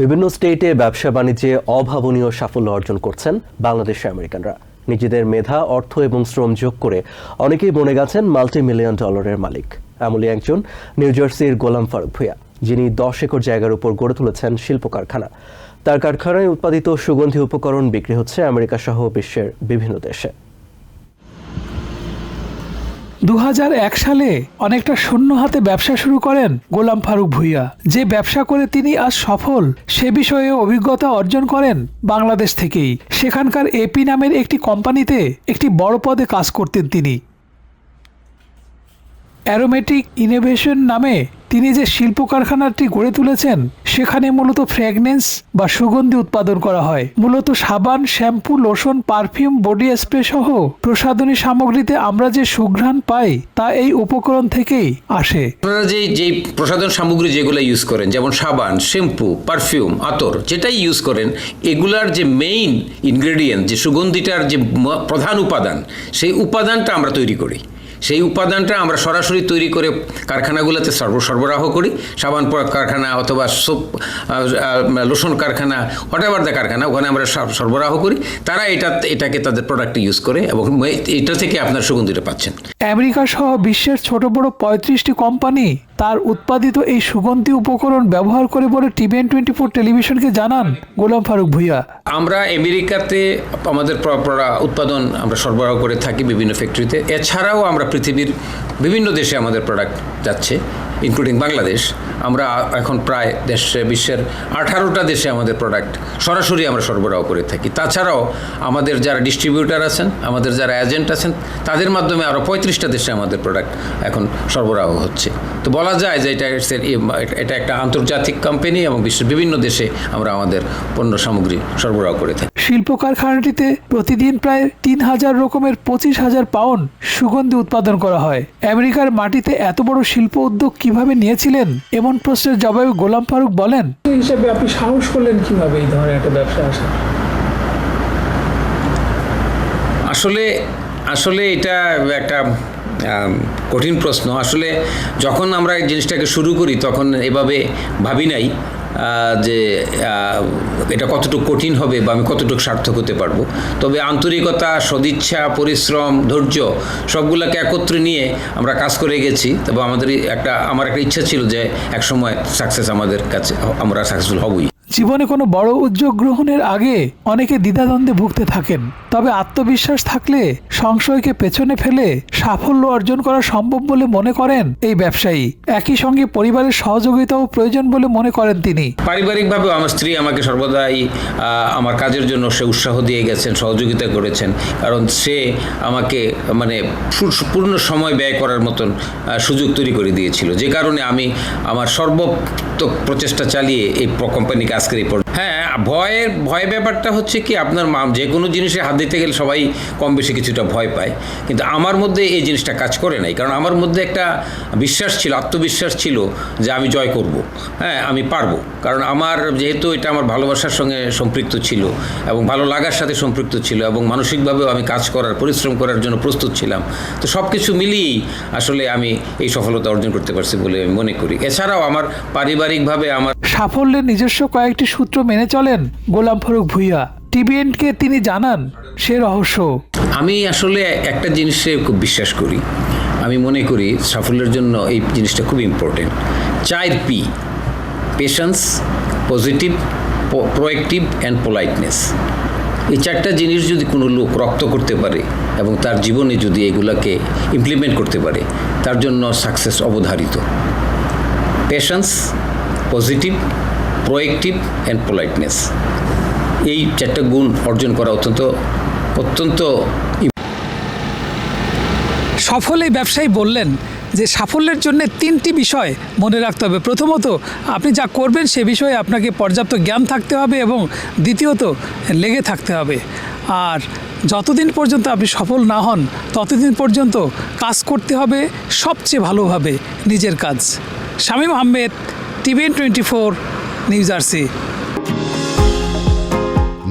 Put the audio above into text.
বিভিন্ন স্টেটে ব্যবসা বাণিজ্যে অভাবনীয় সাফল্য অর্জন করছেন বাংলাদেশি আমেরিকানরা। নিজেদের মেধা, অর্থ এবং শ্রম যোগ করে অনেকেই বনে গেছেন মাল্টি মিলিয়ন ডলারের মালিক। এমনই একজন নিউ জার্সির গোলাম ফারুক ভূঁইয়া, যিনি দশ একর জায়গার উপর গড়ে তুলেছেন শিল্প কারখানা তার কারখানায় উৎপাদিত সুগন্ধি উপকরণ বিক্রি হচ্ছে আমেরিকা সহ বিশ্বের বিভিন্ন দেশে। দু হাজার এক সালে অনেকটা শূন্য হাতে ব্যবসা শুরু করেন গোলাম ফারুক ভুইয়া। যে ব্যবসা করে তিনি আজ সফল, সে বিষয়ে অভিজ্ঞতা অর্জন করেন বাংলাদেশ থেকেই। সেখানকার এপি নামের একটি কোম্পানিতে একটি বড় পদে কাজ করতেন তিনি। অ্যারোমেটিক ইনোভেশন নামে তিনি যে শিল্প কারখানাটি গড়ে তুলেছেন, সেখানে মূলত ফ্র্যাগনেন্স বা সুগন্ধি উৎপাদন করা হয়। মূলত সাবান, shampoo, lotion, perfume, body spray সহ প্রসাধনী সামগ্রীতে আমরা যে সুঘ্রাণ পাই, তা এই উপকরণ থেকেই আসে। আপনারা যে যে প্রসাধন সামগ্রী যেগুলো ইউজ করেন, যেমন সাবান, শ্যাম্পু, পারফিউম, আতর, যেটাই ইউজ করেন, এগুলার যে মেইন ইনগ্রেডিয়েন্ট যে সুগন্ধিটার যে প্রধান উপাদান, সেই উপাদানটা আমরা তৈরি করি। সেই উপাদানটা আমরা সরাসরি তৈরি করে কারখানাগুলোতে সর্ব সরবরাহ করি। সাবান কারখানা অথবা সোপ লোশন কারখানা হোয়াট দ্য কারখানা, ওখানে আমরা সর- সরবরাহ করি। তারা এটা, এটাকে তাদের প্রোডাক্টে ইউজ করে এবং এটা থেকে আপনার সুগন্ধিটা পাচ্ছেন। আমেরিকা সহ বিশ্বের ছোট বড় পঁয়ত্রিশটি কোম্পানি তার উৎপাদিত এই সুগন্ধি উপকরণ ব্যবহার করে বলে টিভিএন টোয়েন্টি ফোর টেলিভিশনকে জানান গোলাম ফারুক ভুইয়া। আমরা আমেরিকাতে আমাদের উৎপাদন আমরা সরবরাহ করে থাকি বিভিন্ন ফ্যাক্টরিতে এছাড়াও আমরা পৃথিবীর বিভিন্ন দেশে আমাদের প্রোডাক্ট যাচ্ছে। ইনক্লুডিং বাংলাদেশ আমরা এখন প্রায় দেশে, বিশ্বের আঠারোটা দেশে আমাদের প্রোডাক্ট সরাসরি আমরা সরবরাহ করে থাকি। তাছাড়াও আমাদের যারা ডিস্ট্রিবিউটার আছেন, আমাদের যারা এজেন্ট আছেন, তাদের মাধ্যমে আরও পঁয়ত্রিশটা দেশে আমাদের প্রোডাক্ট এখন সরবরাহ হচ্ছে। তো বলা যায় যে এটা এটা একটা আন্তর্জাতিক কোম্পানি এবং বিশ্বের বিভিন্ন দেশে আমরা আমাদের পণ্য সামগ্রী সরবরাহ করে থাকি। শিল্প কারখানাটিতে প্রতিদিন প্রায় তিন হাজার রকমের পঁচিশ হাজার পাউন্ড সুগন্ধি উৎপাদন করা হয়। আমেরিকার মাটিতে এত বড় শিল্প উদ্যোগ কীভাবে নিয়েছিলেন? এমন প্রশ্নের জবাবে গোলাম ফারুক বলেন হিসেবে আপনি সাহস করলেন কীভাবে এই ধরনের একটা ব্যবসা আসা আসলে আসলে এটা একটা কঠিন প্রশ্ন। আসলে যখন আমরা এই জিনিসটাকে শুরু করি তখন এভাবে ভাবি নাই। যে এটা কতটুকু কঠিন হবে বা আমি কতটুকু সার্থক হতে পারব। তবে আন্তরিকতা, সদিচ্ছা, পরিশ্রম, ধৈর্য সবগুলোকে একত্রে নিয়ে আমরা কাজ করে গেছি। তবে আমাদের একটা, আমার একটা ইচ্ছা ছিল যে একসময় সাকসেস আমাদের কাছে, আমরা সাকসেসফুল হবই। জীবনে কোনো বড় উদ্যোগ গ্রহণের আগে অনেকে দ্বিধাদ্বন্দ্বে ভুগতে থাকেন। তবে আত্মবিশ্বাস থাকলে, সংশয়কে পেছনে ফেলে সাফল্য অর্জন করা সম্ভব বলে মনে করেন এই ব্যবসায়ী। একই সঙ্গে পরিবারের সহযোগিতাও প্রয়োজন বলে মনে করেন তিনি। পারিবারিকভাবে আমার স্ত্রী আমাকে সর্বদাই আমার কাজের জন্য সে উৎসাহ দিয়ে গেছেন, সহযোগিতা করেছেন। কারণ সে আমাকে মানে পূর্ণ সময় ব্যয় করার মতন সুযোগ তৈরি করে দিয়েছিল। যে কারণে আমি আমার সর্বোত্তক প্রচেষ্টা চালিয়ে এই কোম্পানিকে আজকের এই হ্যাঁ ভয়ের, ভয় ব্যাপারটা হচ্ছে কি, আপনার যে কোনো জিনিসে হাত দিতে গেলে সবাই কম বেশি কিছুটা ভয় পায়। কিন্তু আমার মধ্যে এই জিনিসটা কাজ করে নাই। কারণ আমার মধ্যে একটা বিশ্বাস ছিল, আত্মবিশ্বাস ছিল যে আমি জয় করব। হ্যাঁ আমি পারব। কারণ আমার যেহেতু এটা আমার ভালোবাসার সঙ্গে সম্পৃক্ত ছিল এবং ভালো লাগার সাথে সম্পৃক্ত ছিল এবং মানসিকভাবেও আমি কাজ করার, পরিশ্রম করার জন্য প্রস্তুত ছিলাম। তো সব কিছু মিলিয়েই আসলে আমি এই সফলতা অর্জন করতে পারছি বলে আমি মনে করি। এছাড়াও আমার পারিবারিকভাবে আমার সাফল্যের নিজস্ব কয়েকটি সূত্র মেনে চলেন গোলাম ফারুক ভুইয়া। টিবিএনকে তিনি জানান সে রহস্য। আমি আসলে একটা জিনিসে খুব বিশ্বাস করি। আমি মনে করি সাফল্যের জন্য এই জিনিসটা খুব ইম্পর্টেন্ট চায়ের P patience positive proactive and politeness এই চারটা জিনিস যদি কোনো লোক রক্ত করতে পারে এবং তার জীবনে যদি এগুলাকে ইমপ্লিমেন্ট করতে পারে, তার জন্য সাকসেস অবধারিত। Patience positive proactive and politeness এই চারটা গুণ অর্জন করা অত্যন্ত অত্যন্ত সফল এই ব্যবসায়ী বললেন যে সাফল্যের জন্য তিনটি বিষয় মনে রাখতে হবে। প্রথমত, আপনি যা করবেন সে বিষয়ে আপনাকে পর্যাপ্ত জ্ঞান থাকতে হবে এবং দ্বিতীয়ত, লেগে থাকতে হবে। আর যতদিন পর্যন্ত আপনি সফল না হন, ততদিন পর্যন্ত কাজ করতে হবে সবচেয়ে ভালোভাবে নিজের কাজ। Shamim Ahmed, TVN twenty four, New Jersey.